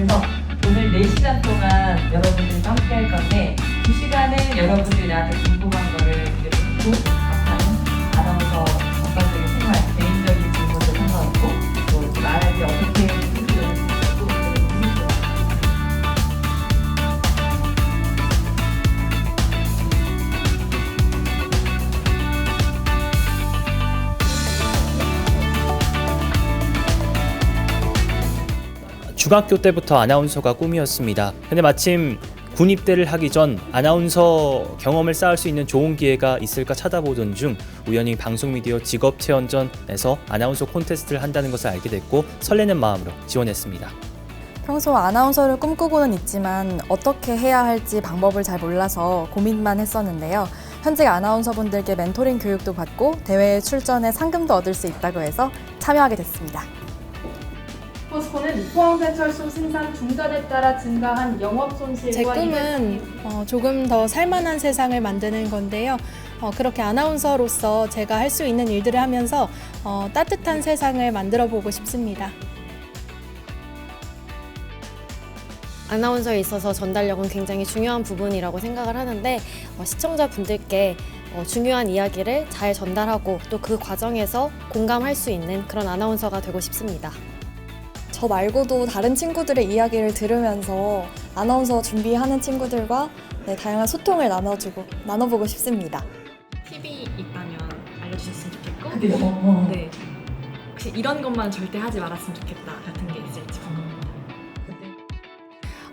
그래서 오늘 4시간 동안 여러분들과 함께 할 건데 2시간은 여러분들이 나한테 궁금한 거를 묻고 중학교 때부터 아나운서가 꿈이었습니다. 근데 마침 군 입대를 하기 전 아나운서 경험을 쌓을 수 있는 좋은 기회가 있을까 찾아보던 중 우연히 방송미디어 직업 체험전에서 아나운서 콘테스트를 한다는 것을 알게 됐고 설레는 마음으로 지원했습니다. 평소 아나운서를 꿈꾸고는 있지만 어떻게 해야 할지 방법을 잘 몰라서 고민만 했었는데요. 현직 아나운서분들께 멘토링 교육도 받고 대회에 출전해 상금도 얻을 수 있다고 해서 참여하게 됐습니다. 포스코는 포항제철소 생산 중단에 따라 증가한 영업 손실과 제 꿈은 어, 조금 더 살만한 세상을 만드는 건데요. 어, 그렇게 아나운서로서 제가 할 수 있는 일들을 하면서 어, 따뜻한 세상을 만들어 보고 싶습니다. 아나운서에 있어서 전달력은 굉장히 중요한 부분이라고 생각을 하는데 어, 시청자분들께 어, 중요한 이야기를 잘 전달하고 또 그 과정에서 공감할 수 있는 그런 아나운서가 되고 싶습니다. 저 말고도 다른 친구들의 이야기를 들으면서 아나운서 준비하는 친구들과 네, 다양한 소통을 나눠주고 나눠보고 싶습니다. 팁이 있다면 알려주셨으면 좋겠고 근데 어, 네 혹시 이런 것만 절대 하지 말았으면 좋겠다 같은 게 있을지 궁금합니다.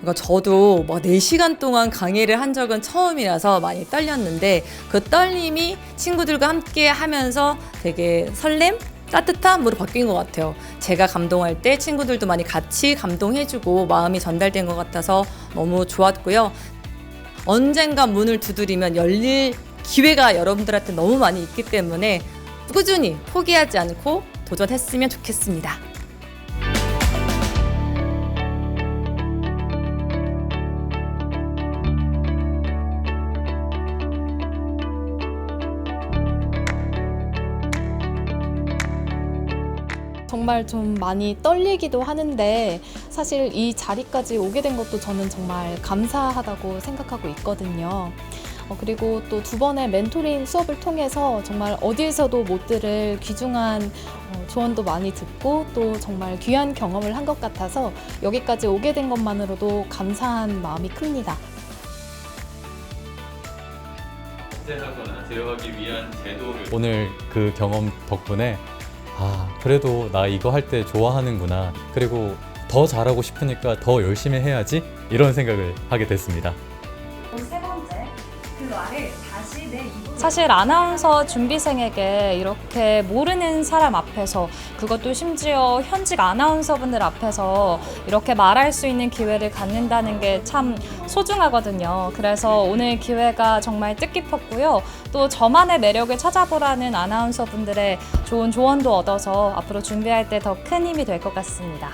그러니까 저도 뭐 4시간 동안 강의를 한 적은 처음이라서 많이 떨렸는데 그 떨림이 친구들과 함께 하면서 되게 설렘? 따뜻함으로 바뀐 것 같아요. 제가 감동할 때 친구들도 많이 같이 감동해주고 마음이 전달된 것 같아서 너무 좋았고요. 언젠가 문을 두드리면 열릴 기회가 여러분들한테 너무 많이 있기 때문에 꾸준히 포기하지 않고 도전했으면 좋겠습니다. 정말 좀 많이 떨리기도 하는데 사실 이 자리까지 오게 된 것도 저는 정말 감사하다고 생각하고 있거든요. 어, 그리고 또 두 번의 멘토링 수업을 통해서 정말 어디에서도 못 들을 귀중한 어, 조언도 많이 듣고 또 정말 귀한 경험을 한 것 같아서 여기까지 오게 된 것만으로도 감사한 마음이 큽니다. 삭제하거나 제어하기 위한 제도를 오늘 그 경험 덕분에 아 그래도 나 이거 할 때 좋아하는구나 그리고 더 잘하고 싶으니까 더 열심히 해야지 이런 생각을 하게 됐습니다. 사실 아나운서 준비생에게 이렇게 모르는 사람 앞에서 그것도 심지어 현직 아나운서분들 앞에서 이렇게 말할 수 있는 기회를 갖는다는 게 참 소중하거든요. 그래서 오늘 기회가 정말 뜻깊었고요. 또 저만의 매력을 찾아보라는 아나운서분들의 좋은 조언도 얻어서 앞으로 준비할 때 더 큰 힘이 될 것 같습니다.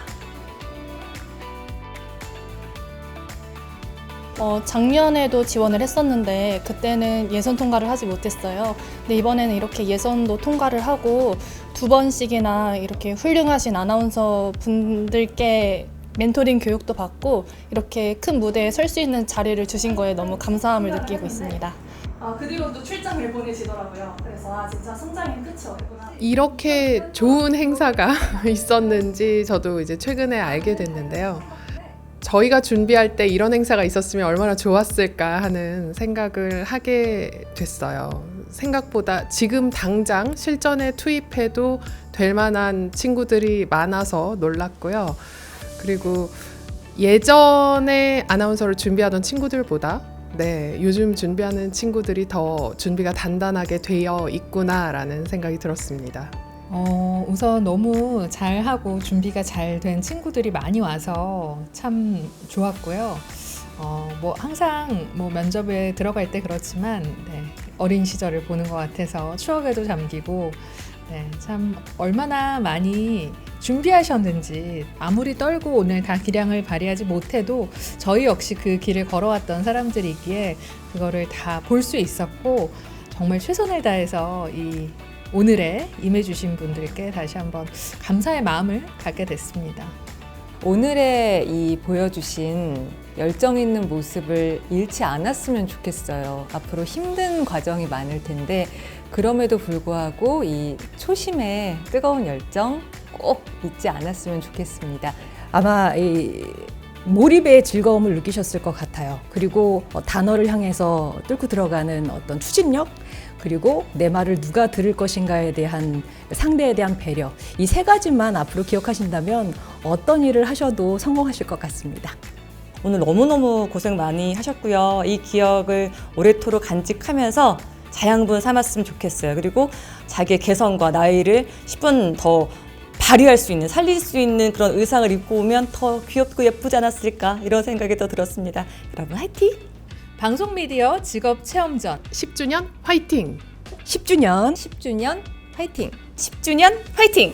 어, 작년에도 지원을 했었는데 그때는 예선 통과를 하지 못했어요. 근데 이번에는 이렇게 예선도 통과를 하고 두 번씩이나 이렇게 훌륭하신 아나운서 분들께 멘토링 교육도 받고 이렇게 큰 무대에 설 수 있는 자리를 주신 거에 너무 감사함을 느끼고 있습니다. 아, 그 뒤로 또 출장을 보내시더라고요. 그래서 아 진짜 성장의 끝이 어렵구나. 이렇게 좋은 행사가 있었는지 저도 이제 최근에 알게 됐는데요. 저희가 준비할 때 이런 행사가 있었으면 얼마나 좋았을까 하는 생각을 하게 됐어요. 생각보다 지금 당장 실전에 투입해도 될 만한 친구들이 많아서 놀랐고요. 그리고 예전에 아나운서를 준비하던 친구들보다 네, 요즘 준비하는 친구들이 더 준비가 단단하게 되어 있구나라는 생각이 들었습니다. 어, 우선 너무 잘하고 준비가 잘 된 친구들이 많이 와서 참 좋았고요. 어, 뭐 항상 뭐 면접에 들어갈 때 그렇지만 네, 어린 시절을 보는 것 같아서 추억에도 잠기고 네, 참 얼마나 많이 준비하셨는지 아무리 떨고 오늘 다 기량을 발휘하지 못해도 저희 역시 그 길을 걸어왔던 사람들이기에 그거를 다 볼 수 있었고 정말 최선을 다해서 이 오늘에 임해주신 분들께 다시 한번 감사의 마음을 갖게 됐습니다. 오늘의 이 보여주신 열정 있는 모습을 잃지 않았으면 좋겠어요. 앞으로 힘든 과정이 많을 텐데 그럼에도 불구하고 이 초심의 뜨거운 열정 꼭 잊지 않았으면 좋겠습니다. 아마 이 몰입의 즐거움을 느끼셨을 것 같아요. 그리고 어, 단어를 향해서 뚫고 들어가는 어떤 추진력, 그리고 내 말을 누가 들을 것인가에 대한 상대에 대한 배려. 이 세 가지만 앞으로 기억하신다면 어떤 일을 하셔도 성공하실 것 같습니다. 오늘 너무너무 고생 많이 하셨고요. 이 기억을 오래도록 간직하면서 자양분 삼았으면 좋겠어요. 그리고 자기의 개성과 나이를 10분 더 발휘할 수 있는, 살릴 수 있는 그런 의상을 입고 오면 더 귀엽고 예쁘지 않았을까 이런 생각이 더 들었습니다. 여러분 화이팅! 방송 미디어 직업 체험전 10주년 화이팅! 10주년 10주년 화이팅! 10주년 화이팅!